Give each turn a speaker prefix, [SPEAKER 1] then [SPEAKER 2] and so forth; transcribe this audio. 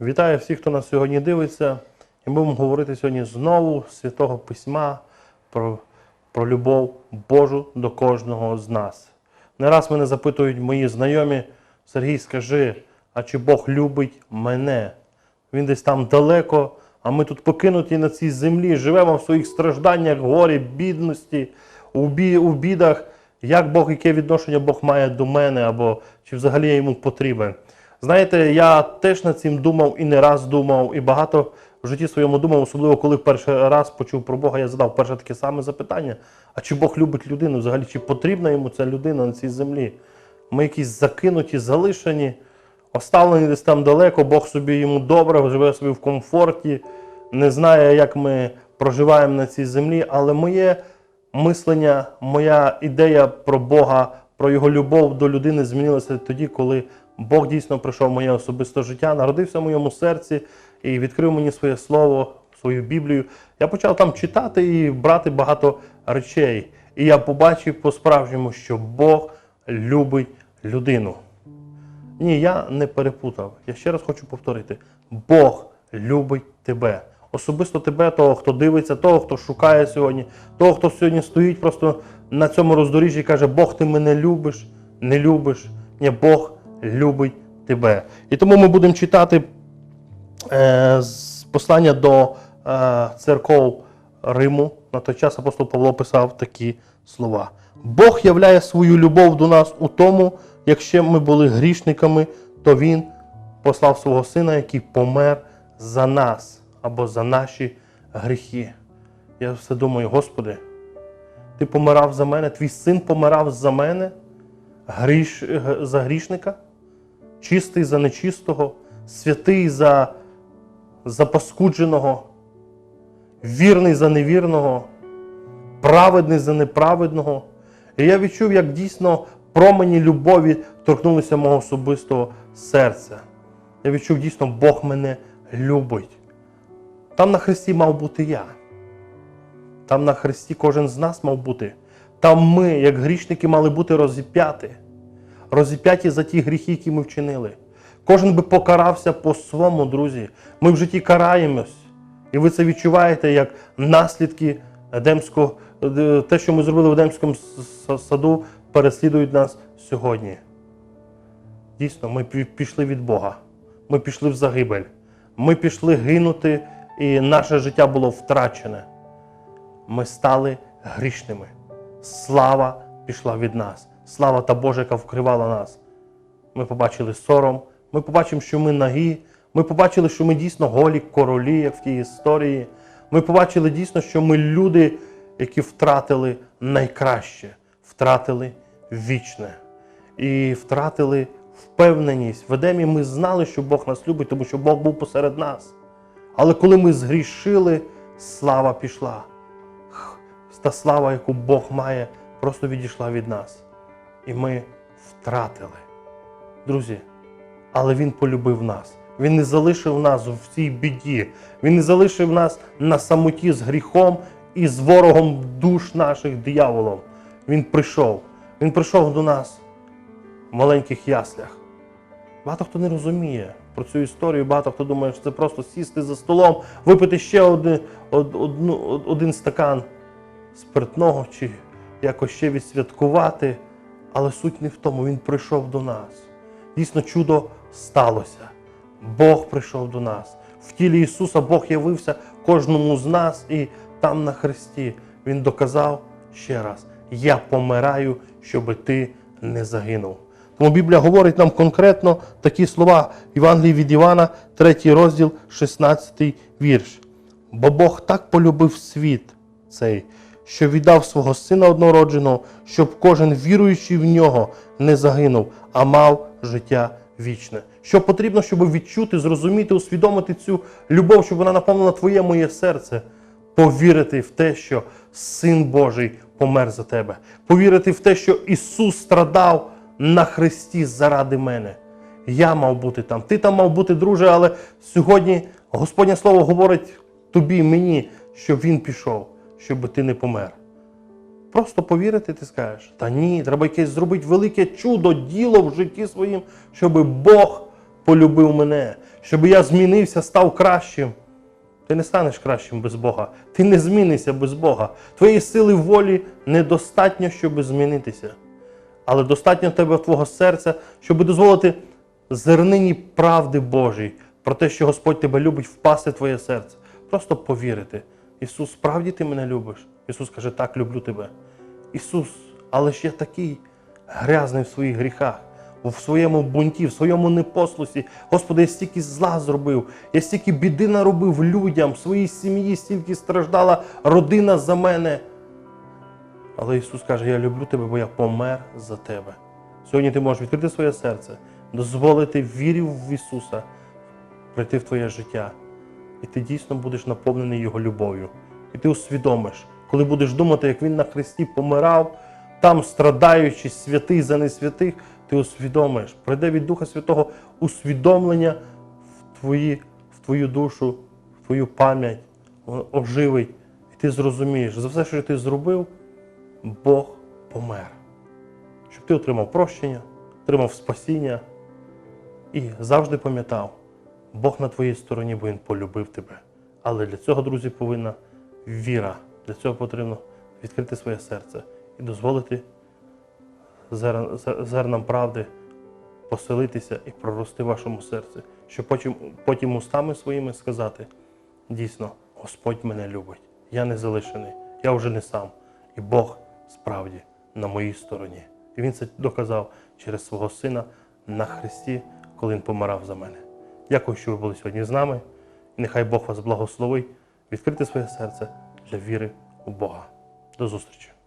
[SPEAKER 1] Вітаю всіх, хто нас сьогодні дивиться. І будемо говорити сьогодні знову з Святого Письма про, про любов Божу до кожного з нас. Не раз мене запитують мої знайомі, Сергій, скажи, а чи Бог любить мене? Він десь там далеко, а ми тут покинуті на цій землі, живемо в своїх стражданнях, горі, бідності, у, бі, у бідах. Як Бог, яке відношення Бог має до мене, або чи взагалі я йому потрібен? Знаєте, я теж над цим думав і не раз думав, і багато в житті своєму думав, особливо коли перший раз почув про Бога, я задав перше таке саме запитання: а чи Бог любить людину? Взагалі, чи потрібна йому ця людина на цій землі? Ми якісь закинуті, залишені, оставлені десь там далеко, Бог собі йому добре, живе собі в комфорті, не знає, як ми проживаємо на цій землі, але моє мислення, моя ідея про Бога, про його любов до людини змінилася тоді, коли Бог дійсно прийшов в моє особисте життя, народився в моєму серці і відкрив мені своє слово, свою Біблію. Я почав там читати і брати багато речей. І я побачив по-справжньому, що Бог любить людину. Ні, я не перепутав. Я ще раз хочу повторити: Бог любить тебе. Особисто тебе, того, хто дивиться, того, хто шукає сьогодні, того, хто сьогодні стоїть просто на цьому роздоріжжі і каже, Бог, ти мене любиш, не любиш. Ні, Бог любить тебе. І тому ми будемо читати е, послання до е, церков Риму. На той час апостол Павло писав такі слова. Бог являє свою любов до нас у тому, якщо ми були грішниками, то Він послав свого сина, який помер за нас або за наші гріхи. Я все думаю, Господи, Ти помирав за мене, твій син помирав за мене, гріш, за грішника, чистий за нечистого, святий за, за паскудженого, вірний за невірного, праведний за неправедного. І я відчув, як дійсно промені любові торкнулися мого особистого серця. Я відчув дійсно, Бог мене любить. Там на Христі мав бути я. Там на Христі кожен з нас мав бути. Там ми, як грішники, мали бути розіп'яті. Розіп'яті за ті гріхи, які ми вчинили. Кожен би покарався по-своєму, друзі. Ми в житті караємось. І ви це відчуваєте як наслідки Едемського, е, те, що ми зробили в Едемському саду, переслідують нас сьогодні. Дійсно, ми пішли від Бога. Ми пішли в загибель. Ми пішли гинути, і наше життя було втрачене. Ми стали грішними. Слава пішла від нас. Слава та Божа, яка вкривала нас. Ми побачили сором, ми побачимо, що ми нагі, ми побачили, що ми дійсно голі королі, як в тій історії. Ми побачили дійсно, що ми люди, які втратили найкраще, втратили вічне і втратили впевненість. В Едемі ми знали, що Бог нас любить, тому що Бог був посеред нас. Але коли ми згрішили, слава пішла. Та слава, яку Бог має, просто відійшла від нас. І ми втратили. Друзі, але Він полюбив нас. Він не залишив нас в цій біді. Він не залишив нас на самоті з гріхом і з ворогом душ наших дияволом. Він прийшов. Він прийшов до нас в маленьких яслях. Багато хто не розуміє про цю історію, багато хто думає, що це просто сісти за столом, випити ще один, од- один стакан спиртного чи якось ще відсвяткувати. Але суть не в тому, він прийшов до нас. Дійсно, чудо сталося. Бог прийшов до нас. В тілі Ісуса Бог явився кожному з нас, і там на Христі Він доказав ще раз: Я помираю, щоби ти не загинув. Тому Біблія говорить нам конкретно такі слова Євангелії від Івана, 3 розділ, 16 вірш. Бо Бог так полюбив світ цей, що віддав свого сина однородженого, щоб кожен віруючий в нього не загинув, а мав життя вічне. Що потрібно, щоб відчути, зрозуміти, усвідомити цю любов, щоб вона наповнила твоє моє серце, повірити в те, що Син Божий помер за тебе, повірити в те, що Ісус страдав на Христі заради мене. Я мав бути там, ти там мав бути, друже, але сьогодні Господнє Слово говорить тобі, мені, щоб Він пішов, щоб ти не помер. Просто повірити, ти скажеш, та ні, треба якесь зробити велике чудо, діло в житті своїм, щоб Бог полюбив мене, щоб я змінився, став кращим. Ти не станеш кращим без Бога. Ти не змінишся без Бога. Твоєї сили волі недостатньо, щоб змінитися. Але достатньо тебе твого серця, щоб дозволити зернині правди Божій про те, що Господь тебе любить, впасти твоє серце. Просто повірити. Ісус, справді ти мене любиш? Ісус каже, так, люблю тебе. Ісус, але ж я такий грязний в своїх гріхах, в своєму бунті, в своєму непослусі. Господи, я стільки зла зробив, я стільки біди наробив людям, своїй сім'ї, стільки страждала родина за мене. Але Ісус каже, я люблю тебе, бо я помер за тебе. Сьогодні ти можеш відкрити своє серце, дозволити вірі в Ісуса прийти в твоє життя. І ти дійсно будеш наповнений Його любов'ю. І ти усвідомиш, коли будеш думати, як Він на Христі помирав, там страдаючи святий за несвятих, ти усвідомиш, прийде від Духа Святого усвідомлення в, твої, в твою душу, в твою пам'ять, оживить. І ти зрозумієш, за все, що ти зробив, Бог помер. Щоб ти отримав прощення, отримав спасіння і завжди пам'ятав, Бог на твоїй стороні, бо Він полюбив тебе. Але для цього, друзі, повинна віра. Для цього потрібно відкрити своє серце і дозволити зер- зер- зернам правди поселитися і прорости в вашому серці, щоб потім, потім устами своїми сказати: дійсно, Господь мене любить, я не залишений, я вже не сам. І Бог справді на моїй стороні. І Він це доказав через свого сина на Христі, коли Він помирав за мене. Дякую, що ви були сьогодні з нами. І нехай Бог вас благословить відкрити своє серце для віри у Бога. До зустрічі!